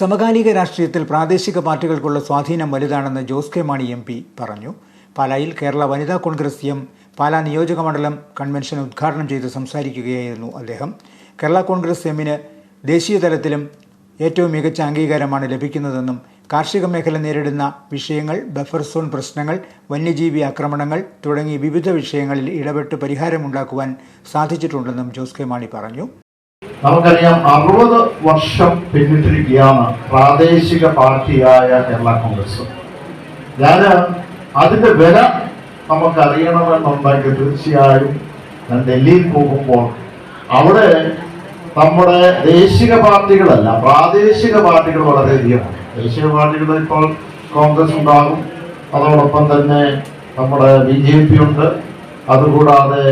സമകാലിക രാഷ്ട്രീയത്തിൽ പ്രാദേശിക പാർട്ടികൾക്കുള്ള സ്വാധീനം വലുതാണെന്ന് Jose K Mani M P പറഞ്ഞു. പാലായിൽ കേരള വനിതാ കോൺഗ്രസ് എം പാലാ നിയോജക മണ്ഡലം കൺവെൻഷൻ ഉദ്ഘാടനം ചെയ്ത് സംസാരിക്കുകയായിരുന്നു അദ്ദേഹം. കേരള കോൺഗ്രസ് എമ്മിന് ദേശീയ തലത്തിലും ഏറ്റവും മികച്ച അംഗീകാരമാണ് ലഭിക്കുന്നതെന്നും കാർഷിക മേഖല നേരിടുന്ന വിഷയങ്ങൾ ബഫർ സോൺ പ്രശ്നങ്ങൾ വന്യജീവി ആക്രമണങ്ങൾ തുടങ്ങി വിവിധ വിഷയങ്ങളിൽ ഇടപെട്ട് പരിഹാരമുണ്ടാക്കുവാൻ സാധിച്ചിട്ടുണ്ടെന്നും ജോസ് കെ മാണി പറഞ്ഞു. നമുക്കറിയാം അറുപത് വർഷം പിന്നിട്ടിരിക്കുകയാണ് പ്രാദേശിക പാർട്ടിയായ കേരള കോൺഗ്രസ്. ഞാൻ അതിന്റെ വില നമുക്കറിയണമെന്നുണ്ടെങ്കിൽ തീർച്ചയായും ഞാൻ ഡൽഹിയിൽ പോകുമ്പോൾ അവിടെ നമ്മുടെ ദേശിക പാർട്ടികളല്ല പ്രാദേശിക പാർട്ടികൾ വളരെയധികമാണ് ദേശീയ പാർട്ടികൾ ഇപ്പോൾ കോൺഗ്രസ് ഉണ്ടാകും. അതോടൊപ്പം തന്നെ നമ്മുടെ ബി ജെ പി ഉണ്ട്. അതുകൂടാതെ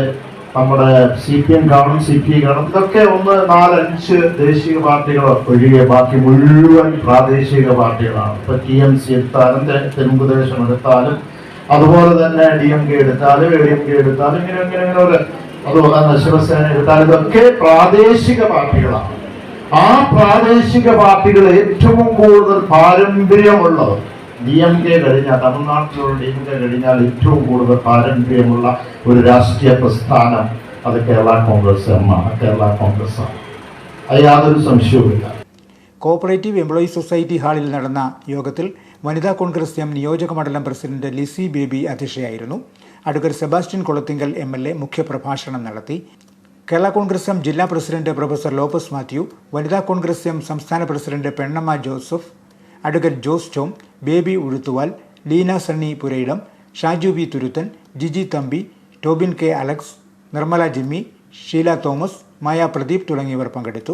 നമ്മുടെ സി പി എം കാണും സി പി ഐ കാണും ഇതൊക്കെ ഒന്ന് നാലഞ്ച് ദേശീയ പാർട്ടികൾ ഒഴികെ ബാക്കി മുഴുവൻ പ്രാദേശിക പാർട്ടികളാണ്. ഇപ്പൊ ടി എം സി എടുത്താലും തെലുങ്ക് ദേശം എടുത്താലും അതുപോലെ തന്നെ ഡി എം കെ എടുത്താലും എ ഡി എം കെ എടുത്താലും ഇങ്ങനെ ഇങ്ങനെ ഇങ്ങനെ ഒരു അതുപോലെ തന്നെ ശിവസേന എടുത്താലും ഇതൊക്കെ പ്രാദേശിക പാർട്ടികളാണ്. ആ പ്രാദേശിക പാർട്ടികൾ ഏറ്റവും കൂടുതൽ പാരമ്പര്യമുള്ളത് ഡി എം കെ കഴിഞ്ഞാൽ തമിഴ്നാട്ടിലുള്ള ഡി എം കെ കഴിഞ്ഞാൽ ഏറ്റവും കൂടുതൽ പാരമ്പര്യമുള്ള ഒരു രാഷ്ട്രീയ പ്രസ്ഥാനം അത് കേരള കോൺഗ്രസ് എമ്മാണ് കേരള കോൺഗ്രസ് ആണ്. അത് യാതൊരു സംശയവുമില്ല. കോഓപ്പറേറ്റീവ് എംപ്ലോയീസ് സൊസൈറ്റി ഹാളിൽ നടന്ന യോഗത്തിൽ വനിതാ കോൺഗ്രസ് എം നിയോജക മണ്ഡലം president Lissy Baby അധ്യക്ഷയായിരുന്നു. Advocate Sebastian Kolathinkal M L A മുഖ്യപ്രഭാഷണം നടത്തി. കേരള കോൺഗ്രസ് എം ജില്ലാ പ്രസിഡന്റ് പ്രൊഫസർ ലോപ്പസ് മാത്യു വനിതാ കോൺഗ്രസ് എം സംസ്ഥാന president Pennamma Joseph advocate Jose Tom Baby Uzhuthuval Leena Sunny Purayidam Shaju B Thuruthan Jiji Thampi Tobin K Alex Nirmala Jimmy Sheela Thomas Maya Pradeep തുടങ്ങിയവർ പങ്കെടുത്തു.